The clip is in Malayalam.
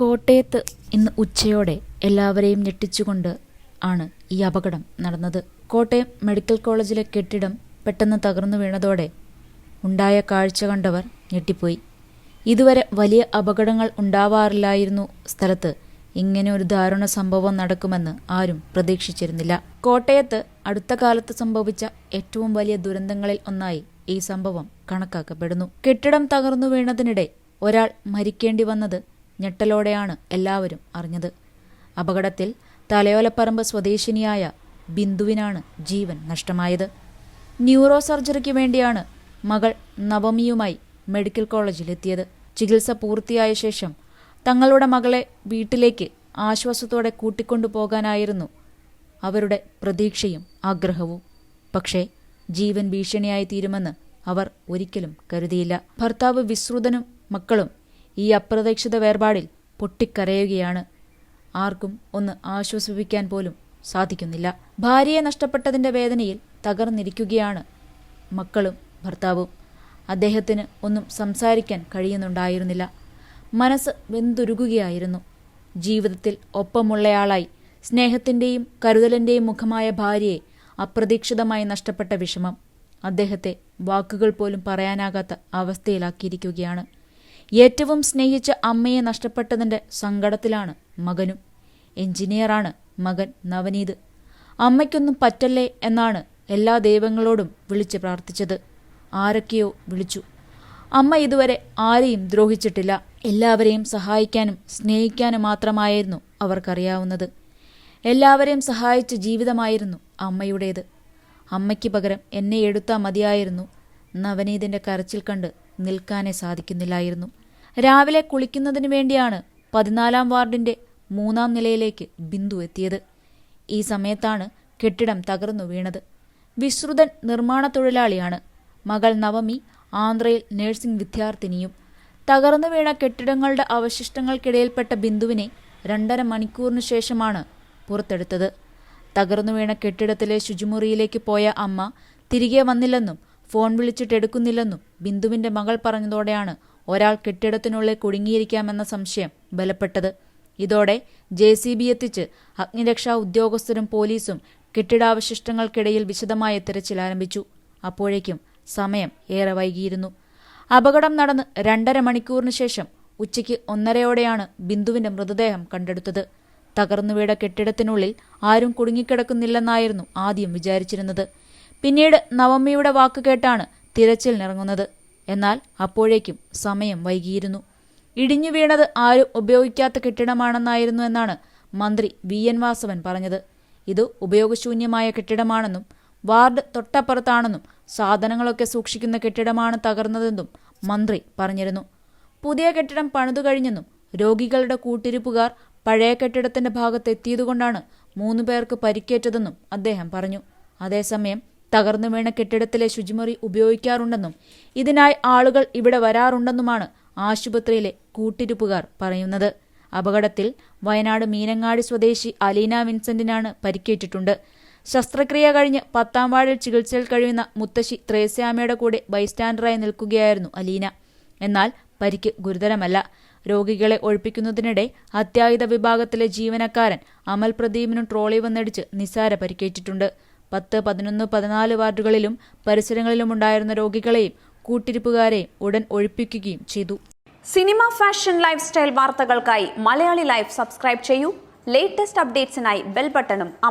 കോട്ടയത്ത് ഇന്ന് ഉച്ചയോടെ എല്ലാവരെയും ഞെട്ടിച്ചുകൊണ്ട് ആണ് ഈ അപകടം നടന്നത്. കോട്ടയം മെഡിക്കൽ കോളേജിലെ കെട്ടിടം പെട്ടെന്ന് തകർന്നു വീണതോടെ ഉണ്ടായ കാഴ്ച കണ്ടവർ ഞെട്ടിപ്പോയി. ഇതുവരെ വലിയ അപകടങ്ങൾ ഉണ്ടാവാറില്ലായിരുന്നു സ്ഥലത്ത്. ഇങ്ങനെ ഒരു ദാരുണ സംഭവം നടക്കുമെന്ന് ആരും പ്രതീക്ഷിച്ചിരുന്നില്ല. കോട്ടയത്ത് അടുത്ത കാലത്ത് സംഭവിച്ച ഏറ്റവും വലിയ ദുരന്തങ്ങളിൽ ഒന്നായി ഈ സംഭവം കണക്കാക്കപ്പെടുന്നു. കെട്ടിടം തകർന്നു വീണതിനിടെ ഒരാൾ മരിക്കേണ്ടി വന്നത് ഞെട്ടലോടെയാണ് എല്ലാവരും അറിഞ്ഞത്. അപകടത്തിൽ തലയോലപ്പറമ്പ് സ്വദേശിനിയായ ബിന്ദുവിനാണ് ജീവൻ നഷ്ടമായത്. ന്യൂറോ സർജറിക്ക് വേണ്ടിയാണ് മകൾ നവമിയുമായി മെഡിക്കൽ കോളേജിലെത്തിയത്. ചികിത്സ പൂർത്തിയായ ശേഷം തങ്ങളുടെ മകളെ വീട്ടിലേക്ക് ആശ്വാസത്തോടെ കൂട്ടിക്കൊണ്ടുപോകാനായിരുന്നു അവരുടെ പ്രതീക്ഷയും ആഗ്രഹവും. പക്ഷേ ജീവൻ ഭീഷണിയായി തീരുമെന്ന് അവർ ഒരിക്കലും കരുതിയില്ല. ഭർത്താവ് വിശ്രുതനും മക്കളും ഈ അപ്രതീക്ഷിത വേർപാടിൽ പൊട്ടിക്കരയുകയാണ്. ആർക്കും ഒന്ന് ആശ്വസിപ്പിക്കാൻ പോലും സാധിക്കുന്നില്ല. ഭാര്യയെ നഷ്ടപ്പെട്ടതിന്റെ വേദനയിൽ തകർന്നിരിക്കുകയാണ് മക്കളും ഭർത്താവും. അദ്ദേഹത്തിന് ഒന്നും സംസാരിക്കാൻ കഴിയുന്നുണ്ടായിരുന്നില്ല. മനസ്സ് വെന്തുരുകുകയായിരുന്നു. ജീവിതത്തിൽ ഒപ്പമുള്ളയാളായി സ്നേഹത്തിന്റെയും കരുതലിന്റെയും മുഖമായ ഭാര്യയെ അപ്രതീക്ഷിതമായി നഷ്ടപ്പെട്ട വിഷമം അദ്ദേഹത്തെ വാക്കുകൾ പോലും പറയാനാകാത്ത അവസ്ഥയിലാക്കിയിരിക്കുകയാണ്. ഏറ്റവും സ്നേഹിച്ച അമ്മയെ നഷ്ടപ്പെട്ടതിന്റെ സങ്കടത്തിലാണ് മകനും. എഞ്ചിനീയറാണ് മകൻ നവനീത്. അമ്മയ്ക്കൊന്നും പറ്റല്ലേ എന്നാണ് എല്ലാ ദൈവങ്ങളോടും വിളിച്ച് പ്രാർത്ഥിച്ചത്. ആരൊക്കെയോ വിളിച്ചു. അമ്മ ഇതുവരെ ആരെയും ദ്രോഹിച്ചിട്ടില്ല. എല്ലാവരെയും സഹായിക്കാനും സ്നേഹിക്കാനും മാത്രമായിരുന്നു അവർക്കറിയാവുന്നത്. എല്ലാവരെയും സഹായിച്ച ജീവിതമായിരുന്നു അമ്മയുടേത്. അമ്മയ്ക്ക് പകരം എന്നെ എടുത്താൽ മതിയായിരുന്നു. നവനീതിന്റെ കരച്ചിൽ കണ്ട് നിൽക്കാനേ സാധിക്കുന്നില്ലായിരുന്നു. രാവിലെ കുളിക്കുന്നതിന് വേണ്ടിയാണ് പതിനാലാം വാർഡിന്റെ മൂന്നാം നിലയിലേക്ക് ബിന്ദു എത്തിയത്. ഈ സമയത്താണ് കെട്ടിടം തകർന്നു വീണത്. വിശ്രുതൻ നിർമ്മാണ തൊഴിലാളിയാണ്. മകൾ നവമി ആന്ധ്രയിൽ നഴ്സിംഗ് വിദ്യാർത്ഥിനിയും. തകർന്നു വീണ കെട്ടിടങ്ങളുടെ അവശിഷ്ടങ്ങൾക്കിടയിൽപ്പെട്ട ബിന്ദുവിനെ രണ്ടര മണിക്കൂറിനു ശേഷമാണ് പുറത്തെടുത്തത്. തകർന്നു വീണ കെട്ടിടത്തിലെ ശുചിമുറിയിലേക്ക് പോയ അമ്മ തിരികെ വന്നില്ലെന്നും ഫോൺ വിളിച്ചിട്ട് എടുക്കുന്നില്ലെന്നും ബിന്ദുവിന്റെ മകൾ പറഞ്ഞതോടെയാണ് ഒരാൾ കെട്ടിടത്തിനുള്ളിൽ കുടുങ്ങിയിരിക്കാമെന്ന സംശയം ബലപ്പെട്ടത്. ഇതോടെ ജെ സി ബി എത്തിച്ച് അഗ്നിരക്ഷാ ഉദ്യോഗസ്ഥരും പോലീസും കെട്ടിടാവശിഷ്ടങ്ങൾക്കിടയിൽ വിശദമായ തിരച്ചിൽ ആരംഭിച്ചു. അപ്പോഴേക്കും സമയം ഏറെ വൈകിയിരുന്നു. അപകടം നടന്ന് രണ്ടര മണിക്കൂറിന് ശേഷം ഉച്ചയ്ക്ക് ഒന്നരയോടെയാണ് ബിന്ദുവിന്റെ മൃതദേഹം കണ്ടെടുത്തത്. തകർന്നു വീട കെട്ടിടത്തിനുള്ളിൽ ആരും കുടുങ്ങിക്കിടക്കുന്നില്ലെന്നായിരുന്നു ആദ്യം വിചാരിച്ചിരുന്നത്. പിന്നീട് നവമിയുടെ വാക്ക് കേട്ടാണ് തിരച്ചിലിനിറങ്ങുന്നത്. എന്നാൽ അപ്പോഴേക്കും സമയം വൈകിയിരുന്നു. ഇടിഞ്ഞു വീണത് ആരും ഉപയോഗിക്കാത്ത കെട്ടിടമാണെന്നായിരുന്നു എന്നാണ് മന്ത്രി വി. എൻ. വാസവൻ പറഞ്ഞത്. ഇത് ഉപയോഗശൂന്യമായ കെട്ടിടമാണെന്നും വാർഡ് തൊട്ടപ്പുറത്താണെന്നും സാധനങ്ങളൊക്കെ സൂക്ഷിക്കുന്ന കെട്ടിടമാണ് തകർന്നതെന്നും മന്ത്രി പറഞ്ഞിരുന്നു. പുതിയ കെട്ടിടം പണിതു കഴിഞ്ഞെന്നും രോഗികളുടെ കൂട്ടിരിപ്പുകാർ പഴയ കെട്ടിടത്തിന്റെ ഭാഗത്തെത്തിയതുകൊണ്ടാണ് മൂന്നു പേർക്ക് പരിക്കേറ്റതെന്നും അദ്ദേഹം പറഞ്ഞു. അതേസമയം തകർന്നു വീണ കെട്ടിടത്തിലെ ശുചിമുറി ഉപയോഗിക്കാറുണ്ടെന്നും ഇതിനായി ആളുകൾ ഇവിടെ വരാറുണ്ടെന്നുമാണ് ആശുപത്രിയിലെ കൂട്ടിരിപ്പുകാർ പറയുന്നത്. അപകടത്തിൽ വയനാട് മീനങ്ങാടി സ്വദേശി അലീന വിൻസെന്റിനാണ് പരിക്കേറ്റിട്ടുണ്ട്. ശസ്ത്രക്രിയ കഴിഞ്ഞ് പത്താം വാർഡിൽ ചികിത്സയിൽ കഴിയുന്ന മുത്തശ്ശി ത്രേസ്യാമയുടെ കൂടെ ബൈസ്റ്റാൻഡറായി നിൽക്കുകയായിരുന്നു അലീന. എന്നാൽ പരിക്ക് ഗുരുതരമല്ല. രോഗികളെ ഒഴിപ്പിക്കുന്നതിനിടെ അത്യാഹിത വിഭാഗത്തിലെ ജീവനക്കാരൻ അമൽ പ്രദീപിനും ട്രോളി വന്നടിച്ച് നിസാര പരിക്കേറ്റിട്ടുണ്ട്. പത്ത് പതിനൊന്ന് പതിനാല് വാർഡുകളിലും പരിസരങ്ങളിലും ഉണ്ടായിരുന്ന രോഗികളെയും കൂട്ടിരിപ്പുകാരെയും ഉടൻ ഒഴിപ്പിക്കുകയും ചെയ്തു. സിനിമ ഫാഷൻ ലൈഫ് സ്റ്റൈൽ വാർത്തകൾക്കായി മലയാളി ലൈഫ് സബ്സ്ക്രൈബ് ചെയ്യൂ. ലേറ്റസ്റ്റ് അപ്ഡേറ്റ്സിനായി ബെൽ ബട്ടണും അമർ